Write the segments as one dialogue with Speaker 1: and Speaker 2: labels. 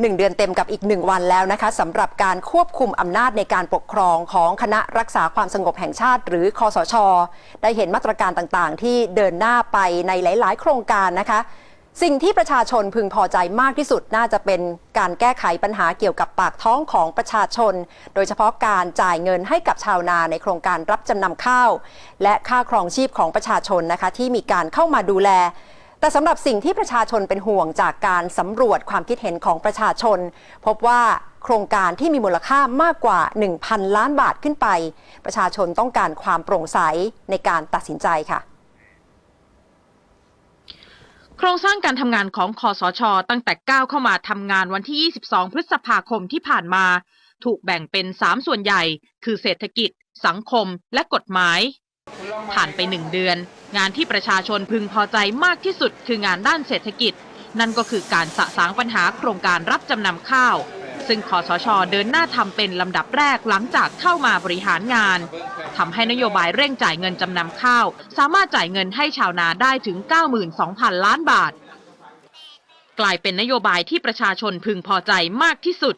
Speaker 1: 1 เดือนเต็มกับอีก 1 วันแล้วนะคะสำหรับการควบคุมอำนาจในการปกครองของคณะรักษาความสงบแห่งชาติ หรือคอสช ได้เห็นมาตรการต่างๆ ที่เดินหน้าไปในหลาย ๆ โครงการนะคะสิ่งที่ประชาชนพึงพอใจมากที่สุดน่าจะเป็นการแก้ไขปัญหาเกี่ยวกับปากท้องของประชาชน โดยเฉพาะการจ่ายเงินให้กับชาวนาในโครงการรับจำนำข้าว และค่าครองชีพของประชาชนนะคะที่มีการเข้ามาดูแล แต่สำหรับสิ่งที่ประชาชนเป็นห่วงจากการสำรวจความคิดเห็นของประชาชน พบว่าโครงการที่มีมูลค่ามากกว่า 1,000 ล้านบาทขึ้นไป ประชาชนต้องการความโปร่งใสในการตัดสินใจค่ะ
Speaker 2: โครงสร้างการทำงานของคอสช ตั้งแต่ก้าวเข้ามาทำงานวันที่ 22 พฤษภาคมที่ผ่านมา ถูกแบ่งเป็น 3 ส่วนใหญ่ คือเศรษฐกิจ สังคม และกฎหมาย ผ่านไปหนึ่งเดือน งานที่ประชาชนพึงพอใจมากที่สุดคืองานด้านเศรษฐกิจ นั่นก็คือการสะสางปัญหาโครงการรับจำนำข้าว ซึ่งคอสชเดินหน้าทำเป็นลำดับแรกหลังจากเข้ามาบริหารงานทำให้นโยบายเร่งจ่ายเงินจำนำข้าว สามารถจ่ายเงินให้ชาวนาได้ถึง 92,000 ล้านบาท กลายเป็นนโยบายที่ประชาชนพึงพอใจมากที่สุด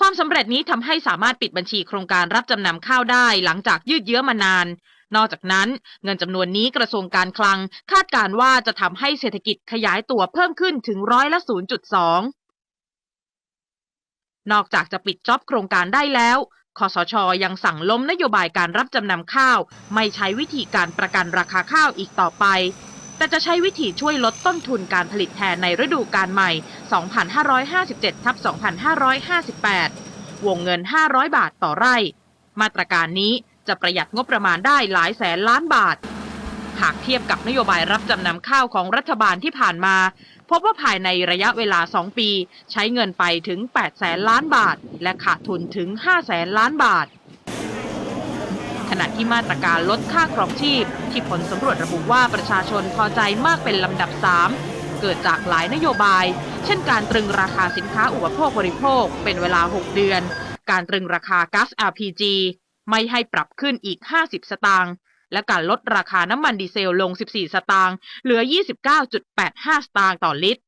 Speaker 2: ความสำเร็จนี้ทำให้สามารถปิดบัญชีโครงการรับจำนำข้าวได้หลังจากยืดเยื้อมานาน นอกจากนั้นเงินจำนวนนี้กระทรวงการคลังคาดการว่าจะทำให้เศรษฐกิจขยายตัวเพิ่มขึ้นถึงร้อยละ 0.2 นอกจากจะปิดจ็อบโครงการได้แล้วคอสชยังสั่งล้มนโยบายการรับจำนำข้าว ไม่ใช้วิธีการประกันราคาข้าวอีกต่อไป แต่จะใช้วิธีช่วยลดต้นทุนการผลิตแทนในฤดูกาลใหม่ 2557ทับ2558 วงเงิน 500 บาทต่อไร่ มาตรการนี้ จะประหยัดงบประมาณได้หลายแสนล้านบาท หากเทียบกับนโยบายรับจำนำข้าวของรัฐบาลที่ผ่านมา พบว่าภายในระยะเวลา 2 ปี ใช้เงินไปถึง 8 แสนล้านบาท และขาดทุนถึง 5 แสนล้านบาทขณะที่มาตรการลดค่าครองชีพ ที่ผลสำรวจระบุว่าประชาชนพอใจมากเป็นลำดับ 3 เกิดจากหลายนโยบาย เช่นการตรึงราคาสินค้าอุปโภคบริโภคเป็นเวลา 6 เดือน การตรึงราคาก๊าซ LPG ไม่ให้ปรับขึ้นอีก 50 สตางค์และการลดราคาน้ำมันดีเซลลง 14 สตางค์เหลือ 29.85 สตางค์ต่อลิตร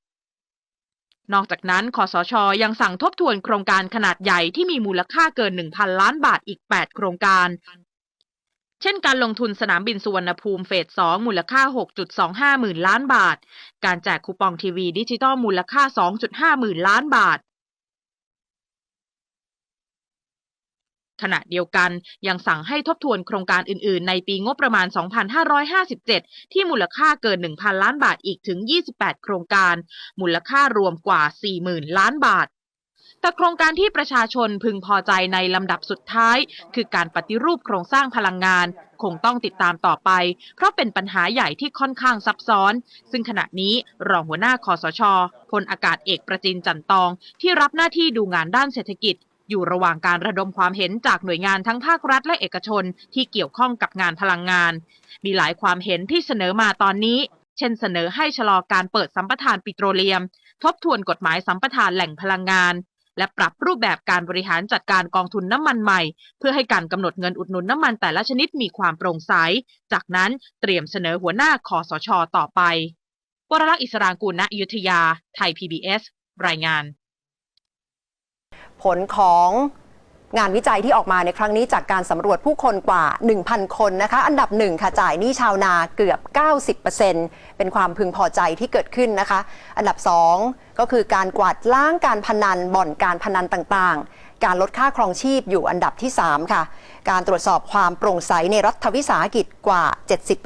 Speaker 2: นอกจากนั้นคอสชยังสั่งทบทวนโครงการขนาดใหญ่ที่มีมูลค่าเกิน 1,000 ล้านบาทอีก 8 โครงการ เช่นการลงทุนสนามบินสุวรรณภูมิเฟส 2 มูลค่า 6.25 หมื่นล้านบาท การแจกคูปองทีวีดิจิตอลมูลค่า 2.5 หมื่นล้านบาท ขณะเดียวกันยังสั่งให้ทบทวนโครงการอื่นๆ ในปีงบประมาณ 2557 ที่มูลค่าเกิน 1,000 ล้านบาทอีกถึง 28 โครงการ มูลค่ารวมกว่า 40,000 ล้านบาทแต่โครงการที่ประชาชนพึงพอใจในลำดับสุดท้าย คือการปฏิรูปโครงสร้างพลังงาน คงต้องติดตามต่อไป เพราะเป็นปัญหาใหญ่ที่ค่อนข้างซับซ้อน ซึ่งขณะนี้รองหัวหน้าคอสชพลอากาศเอกประจินจันตอง ที่รับหน้าที่ดูงานด้านเศรษฐกิจ อยู่ระหว่างการระดมความเห็นจากหน่วยงานทั้งภาครัฐและเอกชนที่เกี่ยวข้องกับงานพลังงาน มีหลายความเห็นที่เสนอมาตอนนี้ เช่นเสนอให้ชะลอการเปิดสัมปทานปิโตรเลียม ทบทวนกฎหมายสัมปทานแหล่งพลังงาน และปรับรูปแบบการบริหารจัดการกองทุนน้ำมันใหม่ เพื่อให้การกำหนดเงินอุดหนุนน้ำมันแต่ละชนิดมีความโปร่งใส จากนั้นเตรียมเสนอหัวหน้าคอสช ต่อไปวรลักษ์อิสรางกูลณอยุธยา ไทย PBS รายงาน
Speaker 1: ผลของงานวิจัยที่ออกมาในครั้งนี้จากการสำรวจผู้คนกว่า 1,000 คนนะคะ อันดับหนึ่งค่ะจ่ายหนี้ชาวนาเกือบ 90%เป็นความพึงพอใจที่เกิดขึ้นนะคะ อันดับ 2 ก็คือการกวาดล้างการพนันบ่อนการพนันต่างๆ การลดค่าครองชีพอยู่อันดับที่ 3 ค่ะ การตรวจสอบความโปร่งใสในรัฐวิสาหกิจกว่า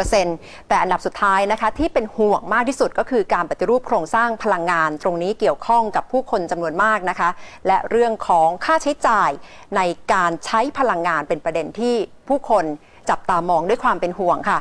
Speaker 1: 70%แต่อันดับสุดท้ายนะคะ ที่เป็นห่วงมากที่สุดก็คือการปฏิรูปโครงสร้างพลังงาน ตรงนี้เกี่ยวข้องกับผู้คนจำนวนมากนะคะ และเรื่องของค่าใช้จ่ายในการใช้พลังงานเป็นประเด็นที่ผู้คนจับตามองด้วยความเป็นห่วงค่ะ